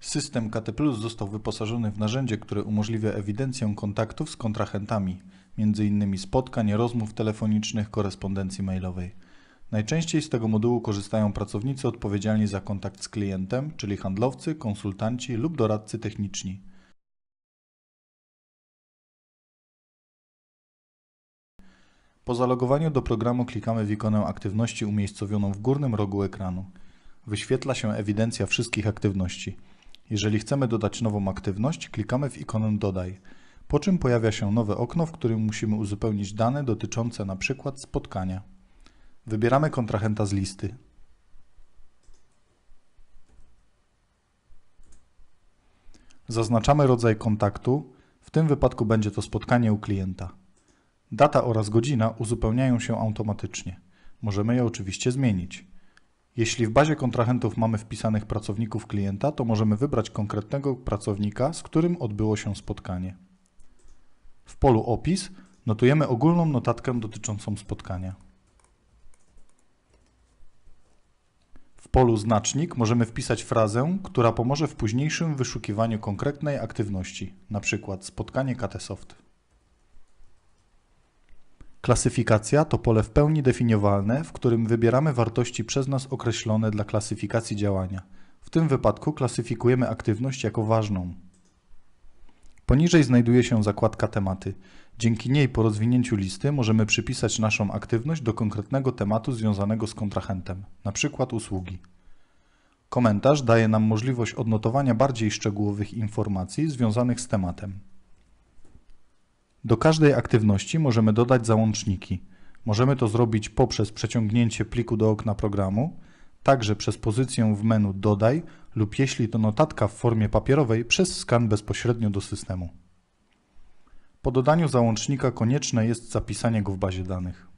System KT Plus został wyposażony w narzędzie, które umożliwia ewidencję kontaktów z kontrahentami, m.in. spotkań, rozmów telefonicznych, korespondencji mailowej. Najczęściej z tego modułu korzystają pracownicy odpowiedzialni za kontakt z klientem, czyli handlowcy, konsultanci lub doradcy techniczni. Po zalogowaniu do programu klikamy w ikonę aktywności umiejscowioną w górnym rogu ekranu. Wyświetla się ewidencja wszystkich aktywności. Jeżeli chcemy dodać nową aktywność, klikamy w ikonę Dodaj, po czym pojawia się nowe okno, w którym musimy uzupełnić dane dotyczące np. spotkania. Wybieramy kontrahenta z listy. Zaznaczamy rodzaj kontaktu, w tym wypadku będzie to spotkanie u klienta. Data oraz godzina uzupełniają się automatycznie. Możemy je oczywiście zmienić. Jeśli w bazie kontrahentów mamy wpisanych pracowników klienta, to możemy wybrać konkretnego pracownika, z którym odbyło się spotkanie. W polu Opis notujemy ogólną notatkę dotyczącą spotkania. W polu Znacznik możemy wpisać frazę, która pomoże w późniejszym wyszukiwaniu konkretnej aktywności, np. spotkanie KTsoft. Klasyfikacja to pole w pełni definiowalne, w którym wybieramy wartości przez nas określone dla klasyfikacji działania. W tym wypadku klasyfikujemy aktywność jako ważną. Poniżej znajduje się zakładka tematy. Dzięki niej po rozwinięciu listy możemy przypisać naszą aktywność do konkretnego tematu związanego z kontrahentem, np. usługi. Komentarz daje nam możliwość odnotowania bardziej szczegółowych informacji związanych z tematem. Do każdej aktywności możemy dodać załączniki. Możemy to zrobić poprzez przeciągnięcie pliku do okna programu, także przez pozycję w menu Dodaj lub jeśli to notatka w formie papierowej przez skan bezpośrednio do systemu. Po dodaniu załącznika konieczne jest zapisanie go w bazie danych.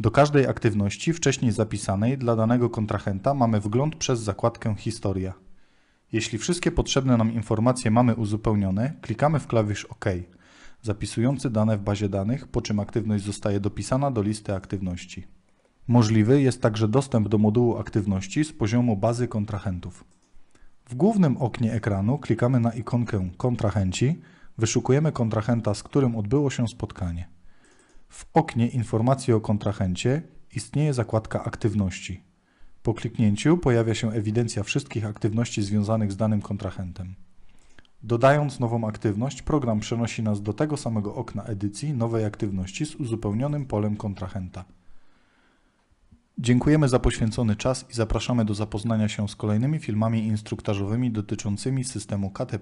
Do każdej aktywności wcześniej zapisanej dla danego kontrahenta mamy wgląd przez zakładkę Historia. Jeśli wszystkie potrzebne nam informacje mamy uzupełnione, klikamy w klawisz OK, zapisujący dane w bazie danych, po czym aktywność zostaje dopisana do listy aktywności. Możliwy jest także dostęp do modułu aktywności z poziomu bazy kontrahentów. W głównym oknie ekranu klikamy na ikonkę Kontrahenci, wyszukujemy kontrahenta, z którym odbyło się spotkanie. W oknie Informacje o kontrahencie istnieje zakładka Aktywności. Po kliknięciu pojawia się ewidencja wszystkich aktywności związanych z danym kontrahentem. Dodając nową aktywność, program przenosi nas do tego samego okna edycji nowej aktywności z uzupełnionym polem kontrahenta. Dziękujemy za poświęcony czas i zapraszamy do zapoznania się z kolejnymi filmami instruktażowymi dotyczącymi systemu KT+.